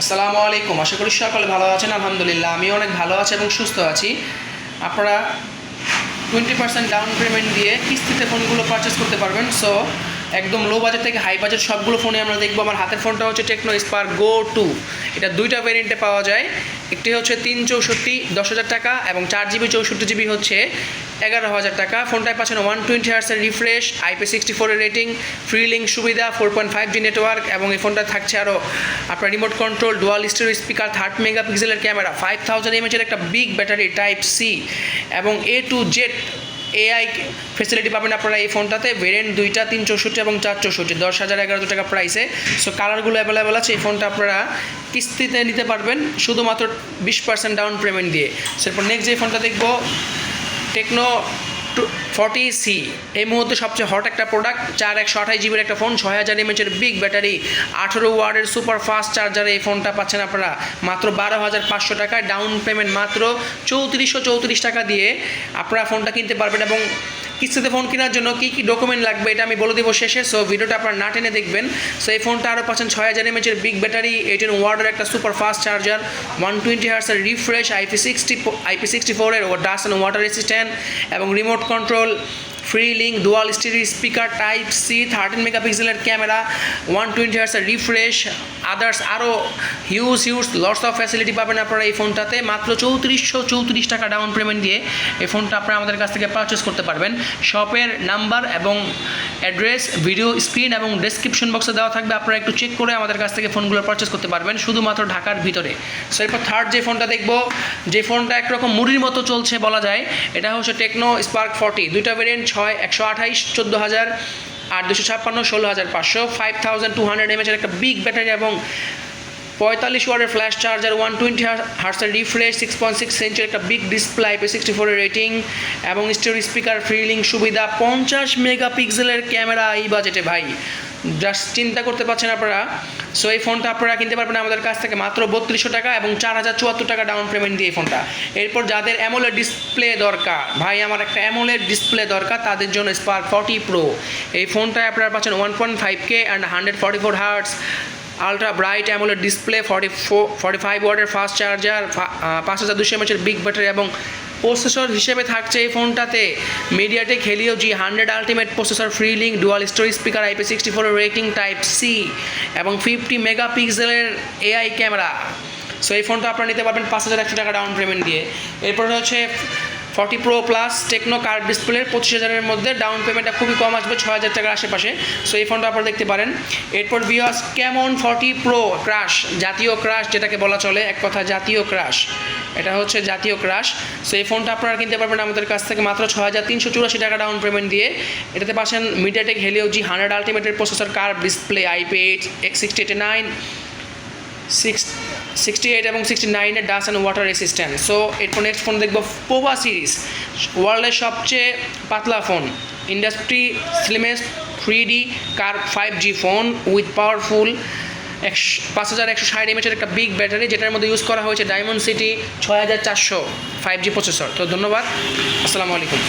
আসসালামু আলাইকুম। আশা করি সকলে ভালো আছেন, আলহামদুলিল্লাহ। আমি অনেক ভালো আছি এবং সুস্থ আছি। আপনারা টোয়েন্টি পার্সেন্ট ডাউন পেমেন্ট দিয়ে কিস্তিতে ফোনগুলো পারচেস করতে পারবেন? সো একদম লো বাজেট থেকে হাই বাজেট সবগুলো ফোনে আমরা দেখব। আমার হাতের ফোনটা হচ্ছে টেকনো স্পার গো টু এটা দুইটা ভেরিয়েন্টে পাওয়া যায়। একটি হচ্ছে তিন চৌষট্টি, দশ হাজার টাকা এবং চার জিবি চৌষট্টি জিবি হচ্ছে এগারো হাজার টাকা। ফোনটায় পাচ্ছেন ওয়ান টোয়েন্টি হার্সের রিফ্রেশ আইপি সিক্সটি ফোরের রেটিং ফ্রি লিঙ্ক সুবিধা four point five G network এবং এই ফোনটা থাকছে আরও আপনার remote control dual storage speaker third mega পিক্সেলের ক্যামেরা ফাইভ থাউজেন্ড এমএচের একটা বিগ ব্যাটারি টাইপ সি এবং A to Z AI facility পাবেন আপনারা এই ফোনটাতে। ভেরিয়েন্ট দুইটা, তিন চৌষট্টি এবং চার চৌষট্টি। দশ হাজার এগারোশো টাকা প্রাইসে সো কালারগুলো অ্যাভেলেবেল আছে। এই ফোনটা আপনারা কিস্তিতে নিতে পারবেন। শুধুমাত্র বিশ পার্সেন্ট ডাউন পেমেন্ট দিয়ে। সেরপর নেক্সট যে ফোনটা দেখব টেকনো ফর্টি সি। এই মুহূর্তে সবচেয়ে হট একটা প্রোডাক্ট চার একশো আঠাশ জিবির একটা ফোন ছয় হাজার এমএচের বিগ ব্যাটারি আঠেরো ওয়ার্ডের সুপার ফাস্ট চার্জারে এই ফোনটা পাচ্ছেন আপনারা। মাত্র বারো হাজার পাঁচশো টাকায় ডাউন পেমেন্ট মাত্র চৌত্রিশশো চৌত্রিশ টাকা দিয়ে আপনারা ফোনটা কিনতে পারবেন এবং কিস্তিতে ফোন কেনার জন্য কী কী ডকুমেন্ট লাগবে এটা আমি বলে দেবো শেষে। সো ভিডিওটা আপনার না টেনে দেখবেন। সো এই ফোনটা আরও পাচ্ছেন ছয় হাজার এমএচের বিগ ব্যাটারি এইটিন ওয়ার্ডের একটা super fast charger one twenty হার্সের refresh IP sixty IP sixty ফোরের ডাস্ট অ্যান্ড ওয়াটার রেসিস্ট্যান্ট এবং remote control free link dual stereo speaker type C thirteen মেগাপিক্সেলের ক্যামেরা ওয়ান টোয়েন্টি হার্সের রিফ্রেশ আদার্স আরও huge huge lots of facility পাবেন আপনারা এই ফোনটাতে। মাত্র চৌত্রিশশো চৌত্রিশ টাকা ডাউন পেমেন্ট দিয়ে এই ফোনটা আপনারা আমাদের কাছ থেকে পারচেস করতে পারবেন। শপের নাম্বার এবং অ্যাড্রেস ভিডিও স্ক্রিন এবং ডেসক্রিপশন বক্সে দেওয়া থাকবে। আপনারা একটু চেক করে আমাদের কাছ থেকে ফোনগুলো পারচেস করতে পারবেন শুধুমাত্র ঢাকার ভিতরে। সো এরপর থার্ড যে ফোনটা দেখব, যে ফোনটা একরকম মুড়ির মতো চলছে বলা যায়, এটা হচ্ছে টেকনো স্পার্ক ফর্টি দুইটা ভেরিয়েন্ট ছয় একশো আঠাইশ, চোদ্দ হাজার আট দুশো ছাপ্পান্ন, ষোলো হাজার পাঁচশো ফাইভ থাউজেন্ড টু হান্ড্রেড এমএচের একটা বিগ ব্যাটারি এবং পঁয়তাল্লিশ ওয়ার্ডের flash charger one twenty হার্সের refresh six point six century একটা বিগ ডিসপ্লে আইপি সিক্সটি ফোরের রেটিং এবং স্টোরি স্পিকার ফ্রিলিং সুবিধা, পঞ্চাশ মেগাপিক্সেলের ক্যামেরা এই বাজেটে ভাই। জাস্ট চিন্তা করতে পারছেন আপনারা? সো এই ফোনটা আপনারা কিনতে পারবেন আমাদের কাছ থেকে মাত্র বত্রিশশো টাকা এবং চার হাজার চুয়াত্তর টাকা ডাউন পেমেন্ট দিয়ে এই ফোনটা এরপর যাদের অ্যামোলের ডিসপ্লে দরকার, ভাই, আমার একটা অ্যামোলের ডিসপ্লে দরকার, তাদের জন্য স্পার্ক ফর্টি প্রো এই ফোনটায় আপনারা পাচ্ছেন one point five K and hundred forty four hertz ultra bright AMOLED display forty four forty five ওয়ার্ডের ফাস্ট চার্জার পাঁচ হাজার দুশো এমএচের বিগ ব্যাটারি এবং প্রসেসর হিসেবে থাকছে এই ফোনটাতে। MediaTek Helio G hundred ultimate processor free link dual stereo speaker IP sixty four rating type C এবং ফিফটি মেগাপিক্সেলের এআই ক্যামেরা সো এই ফোনটা আপনারা নিতে পারবেন পাঁচ হাজার একশো টাকা ডাউন পেমেন্ট দিয়ে। এরপর হচ্ছে forty pro plus Tecno curved ডিসপ্লের পঁচিশ হাজারের মধ্যে ডাউন পেমেন্টটা খুবই কম আসবে, ছয় হাজার টাকার আশেপাশে। সো এই ফোনটা আপনারা দেখতে পারেন। এরপর বিয়াস কেমন ফর্টি প্রো ক্রাশ জাতীয় ক্রাশ যেটাকে বলা চলে, এক কথা, জাতীয় ক্রাশ এটা হচ্ছে জাতীয় ক্রাশ সো এই ফোনটা আপনারা কিনতে পারবেন আমাদের কাছ থেকে মাত্র ছ হাজার তিনশো চুরাশি টাকা ডাউন পেমেন্ট দিয়ে। এটাতে পাচ্ছেন MediaTek Helio G hundred আলটিমেটের processor curve display IP eight X sixty eighty nine six sixty eight এবং সিক্সটি নাইনের dust and water resistant so এরপর নেক্সট ফোন দেখব পোভা সিরিজ ওয়ার্ল্ডের সবচেয়ে পাতলা phone industry slimmest three D curve five G phone with powerful একশো, পাঁচ হাজার একশো ষাট এমএচের একটা বিগ ব্যাটারি যেটার মধ্যে ইউজ করা হয়েছে ডায়মন্ড সিটি ছয় হাজার চারশো ফাইভ জি প্রসেসর তো ধন্যবাদ। আসসালামু আলাইকুম।